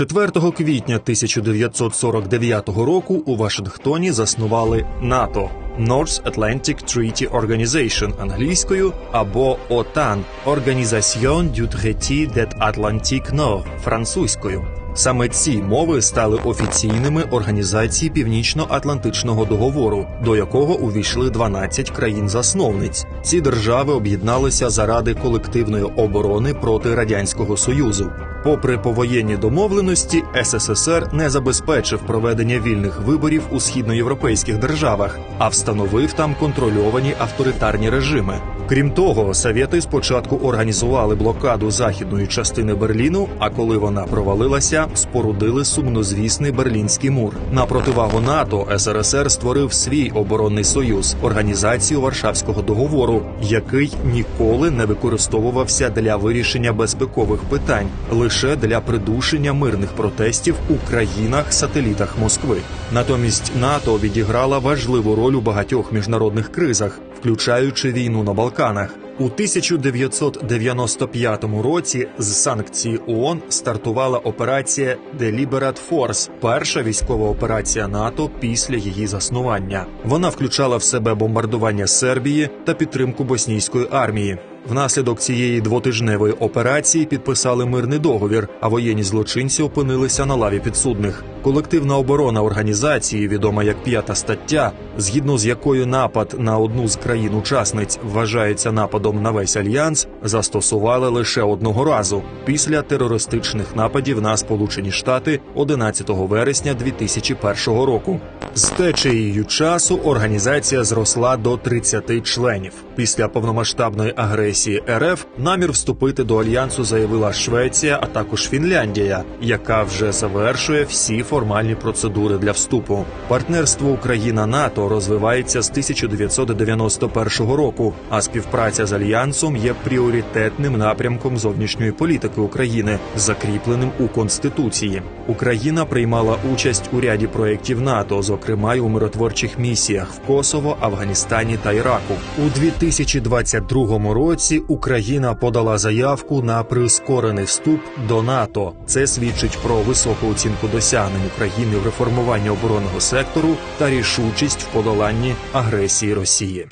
4 квітня 1949 року у Вашингтоні заснували НАТО North Atlantic Treaty Organization англійською або ОТАН Organisation du Traité de Atlantique Nord французькою. Саме ці мови стали офіційними організації Північно-Атлантичного договору, до якого увійшли 12 країн-засновниць. Ці держави об'єдналися заради колективної оборони проти радянського союзу. Попри повоєнні домовленості, СССР не забезпечив проведення вільних виборів у східноєвропейських державах, а встановив там контрольовані авторитарні режими. Крім того, совєти спочатку організували блокаду західної частини Берліну. А коли вона провалилася, спорудили сумнозвісний Берлінський мур. На противагу НАТО СРСР створив свій оборонний союз організацію Варшавського договору, який ніколи не використовувався для вирішення безпекових питань, лише для придушення мирних протестів у країнах-сателітах Москви. Натомість НАТО відіграла важливу роль у багатьох міжнародних кризах, включаючи війну на Балканах. У 1995 році з санкції ООН стартувала операція Deliberate Force, перша військова операція НАТО після її заснування. Вона включала в себе бомбардування Сербії та підтримку боснійської армії. Внаслідок цієї двотижневої операції підписали мирний договір, а воєнні злочинці опинилися на лаві підсудних. Колективна оборона організації, відома як п'ята стаття, згідно з якою напад на одну з країн-учасниць вважається нападом на весь альянс, застосували лише одного разу після терористичних нападів на Сполучені Штати 11 вересня 2001 року. З течією часу організація зросла до 30 членів. Після повномасштабної агресії РФ намір вступити до альянсу заявила Швеція, а також Фінляндія, яка вже завершує всі формальні процедури для вступу. Партнерство Україна НАТО розвивається з 1991 року, а співпраця з альянсом є пріоритетним напрямком зовнішньої політики України, закріпленим у конституції. Україна приймала участь у ряді проєктів НАТО, зокрема й у миротворчих місіях в Косово, Афганістані та Іраку. У 2022 році Україна подала заявку на прискорений вступ до НАТО. Це свідчить про високу оцінку досягнень України в реформуванні оборонного сектору та рішучість в подоланні агресії Росії.